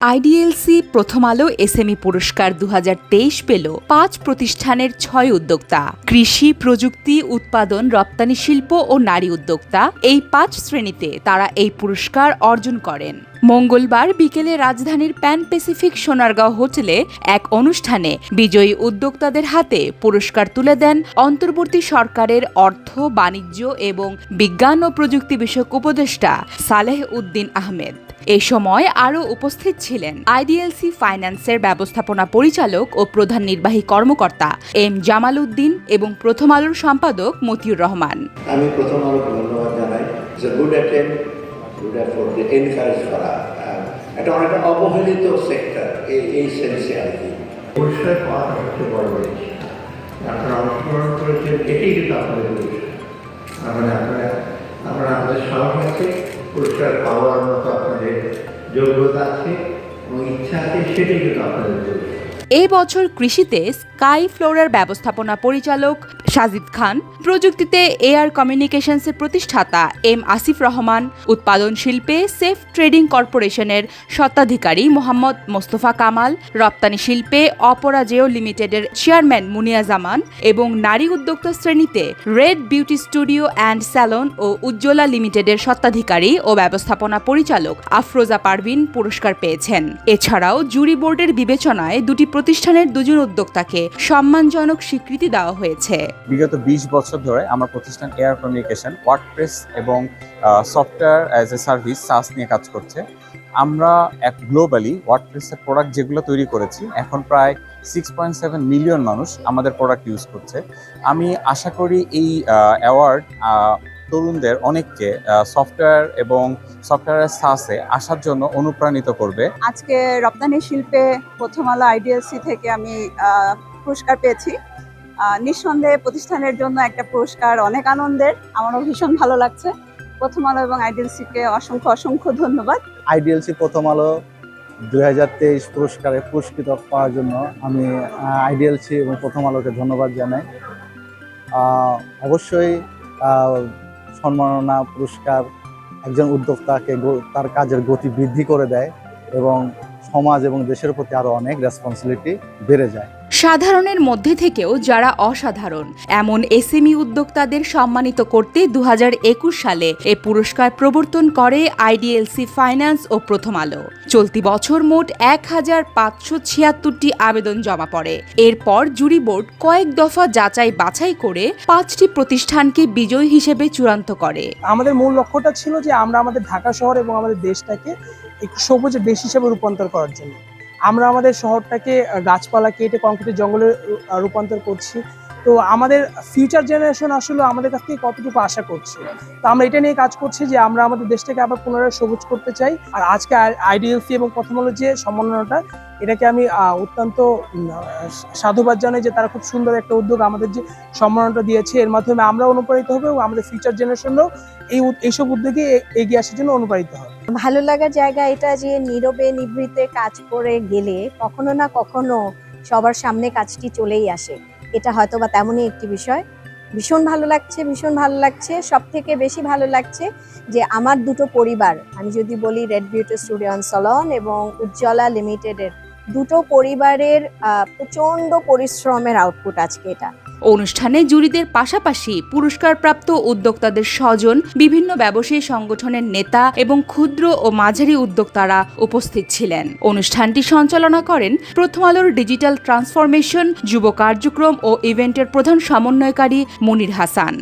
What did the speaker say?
IDLC প্রথম আলো SME পুরস্কার দু হাজার তেইশ পেল পাঁচ প্রতিষ্ঠানের ছয় উদ্যোক্তা। কৃষি, প্রযুক্তি, উৎপাদন, রপ্তানি শিল্প ও নারী উদ্যোক্তা এই পাঁচ শ্রেণীতে তারা এই পুরস্কার অর্জন করেন। মঙ্গলবার বিকেলে রাজধানীর প্যান প্যাসিফিক সোনারগাঁও হোটেলে এক অনুষ্ঠানে বিজয়ী উদ্যোক্তাদের হাতে পুরস্কার তুলে দেন অন্তর্বর্তী সরকারের অর্থ, বাণিজ্য এবং বিজ্ঞান ও প্রযুক্তি বিষয়ক উপদেষ্টা সালেহ উদ্দিন আহমেদ। এ সময় আরও উপস্থিত ছিলেন আইডিএলসি ফাইন্যান্সের ব্যবস্থাপনা পরিচালক ও প্রধান নির্বাহী কর্মকর্তা এম জামাল উদ্দিন এবং প্রথম আলোর সম্পাদক মতিউর রহমান। আমি প্রথম আলোকে ধন্যবাদ জানাই যে গুড এফোর্ট এনকারেজ করা এটা অনেকটা অবহেলিত সেক্টর এই এই সেন্সে আর কি পুরস্কার পাওয়াটা সবচেয়ে বড় জিনিস। আপনারা অংশগ্রহণ করেছেন, এটাই কিন্তু আপনাদের পুরস্কার মানে আপনারা আপনারা আপনাদের সাহস আছে পুরস্কার পাওয়ার মতো আপনাদের যোগ্যতা আছে এবং ইচ্ছা আছে, সেটাই কিন্তু আপনাদের পুরস্কার এ বছর কৃষিতে স্কাই ফ্লোরার ব্যবস্থাপনা পরিচালক সাজিদ খান, প্রযুক্তিতে এয়ার কমিউনিকেশনসের প্রতিষ্ঠাতা এম আসিফ রহমান, উৎপাদন শিল্পে সেফ ট্রেডিং কর্পোরেশনের স্বত্বাধিকারী মোহাম্মদ মোস্তফা কামাল, রপ্তানি শিল্পে অপরাজেয় লিমিটেডের চেয়ারম্যান মুনিয়া জামান এবং নারী উদ্যোক্তা শ্রেণীতে Red Beauty Studio and Salon ও উজ্জ্বলা লিমিটেডের স্বত্বাধিকারী ও ব্যবস্থাপনা পরিচালক আফরোজা পারভিন পুরস্কার পেয়েছেন। এছাড়াও জুরি বোর্ডের বিবেচনায় দুটি প্রতিষ্ঠানের দুজন উদ্যোক্তাকে সম্মানজনক স্বীকৃতি দেওয়া হয়েছে। বিগত বিশ বছর ধরে আমার প্রতিষ্ঠান এয়ার কমিউনিকেশন, ওয়ার্ডপ্রেস এবং software as a service SaaS নিয়ে কাজ করছে। আমরা এক গ্লোবালি ওয়ার্ডপ্রেসের প্রোডাক্ট যেগুলো তৈরি করেছি, এখন প্রায় সিক্স পয়েন্ট সেভেন মিলিয়ন মানুষ আমাদের প্রোডাক্ট ইউজ করছে। আমি আশা করি এই অ্যাওয়ার্ড তরুণদের অনেককে সফটওয়্যার এবং সফটওয়্যারের সাসে আসার জন্য অনুপ্রাণিত করবে। আজকে রপ্তানি শিল্পে প্রথম আলো আইডিএলসি থেকে আমি পুরস্কার পেয়েছি। নিঃসন্দেহে প্রতিষ্ঠানের জন্য একটা পুরস্কার অনেক আনন্দের। আমারও ভীষণ ভালো লাগছে। প্রথম আলো এবং আইডিএলসিকে অসংখ্য অসংখ্য ধন্যবাদ। আইডিএলসি প্রথম আলো দুই হাজার তেইশ পুরস্কারে পুরস্কৃত পাওয়ার জন্য আমি আইডিএলসি এবং প্রথম আলোকে ধন্যবাদ জানাই। অবশ্যই আহ, সম্মাননা, পুরস্কার, একজন উদ্যোক্তাকে তার কাজের গতি বৃদ্ধি করে দেয় এবং সমাজ এবং দেশের প্রতি আরও অনেক রেসপন্সিবিলিটি বেড়ে যায়। সাধারণের মধ্যে থেকেও যারা অসাধারণ, এমন এসএমই উদ্যোক্তাদের সম্মানিত করতে দু হাজার একুশ সালে এ পুরস্কার প্রবর্তন করে আইডিএলসি ফাইন্যান্স ও প্রথম আলো। চলতি বছর মোট এক হাজার পাঁচশো ছিয়াত্তরটি আবেদন জমা পড়ে। এরপর জুরি বোর্ড কয়েক দফা যাচাই বাছাই করে পাঁচটি প্রতিষ্ঠানকে বিজয়ী হিসেবে চূড়ান্ত করে। আমাদের মূল লক্ষ্যটা ছিল যে আমরা আমাদের ঢাকা শহর এবং আমাদের দেশটাকে একটু সবুজ দেশ হিসেবে রূপান্তর করার জন্য। আমরা আমাদের শহরটাকে গাছপালা কেটে কংক্রিটের জঙ্গলে রূপান্তর করছি। তো আমাদের ফিউচার জেনারেশন আসলে আমাদের কাছ থেকে কতটুকু আশা করছে? তো আমরা এটা নিয়ে কাজ করছি যে আমরা আমাদের দেশটাকে আবার পুনরায় সবুজ করতে চাই। আর আজকে আইডিএলসি এবং প্রথম হলো যে সম্মাননাটা, এটাকে আমি অত্যন্ত সাধুবাদ জানাই যে তারা খুব সুন্দর একটা উদ্যোগ আমাদের যে সম্মাননাটা দিয়েছে। এর মাধ্যমে আমরা অনুপ্রাণিত হবে এবং আমাদের ফিউচার জেনারেশনও এই এইসব উদ্যোগে এগিয়ে আসার জন্য অনুপ্রাণিত হবে। ভালো লাগার জায়গা এটা যে নীরবে নিভৃতে কাজ করে গেলে কখনো না কখনো সবার সামনে কাজটি চলেই আসে। এটা হয়তো বা তেমনই একটি বিষয়। ভীষণ ভালো লাগছে, ভীষণ ভালো লাগছে। সব থেকে বেশি ভালো লাগছে যে আমার দুটো পরিবার, আমি যদি বলি রেড বিউটি স্টুডিও সলন এবং উজ্জ্বলা লিমিটেডের দুটো পরিবারের প্রচণ্ড পরিশ্রমের আউটপুট আজকে এটা। অনুষ্ঠানে জুরিদের পাশাপাশি পুরস্কারপ্রাপ্ত উদ্যোক্তাদের স্বজন, বিভিন্ন ব্যবসায়ী সংগঠনের নেতা এবং ক্ষুদ্র ও মাঝারি উদ্যোক্তারা উপস্থিত ছিলেন। অনুষ্ঠানটি সঞ্চালনা করেন প্রথম আলোর ডিজিটাল ট্রান্সফরমেশন, যুব কার্যক্রম ও ইভেন্টের প্রধান সমন্বয়কারী মনির হাসান।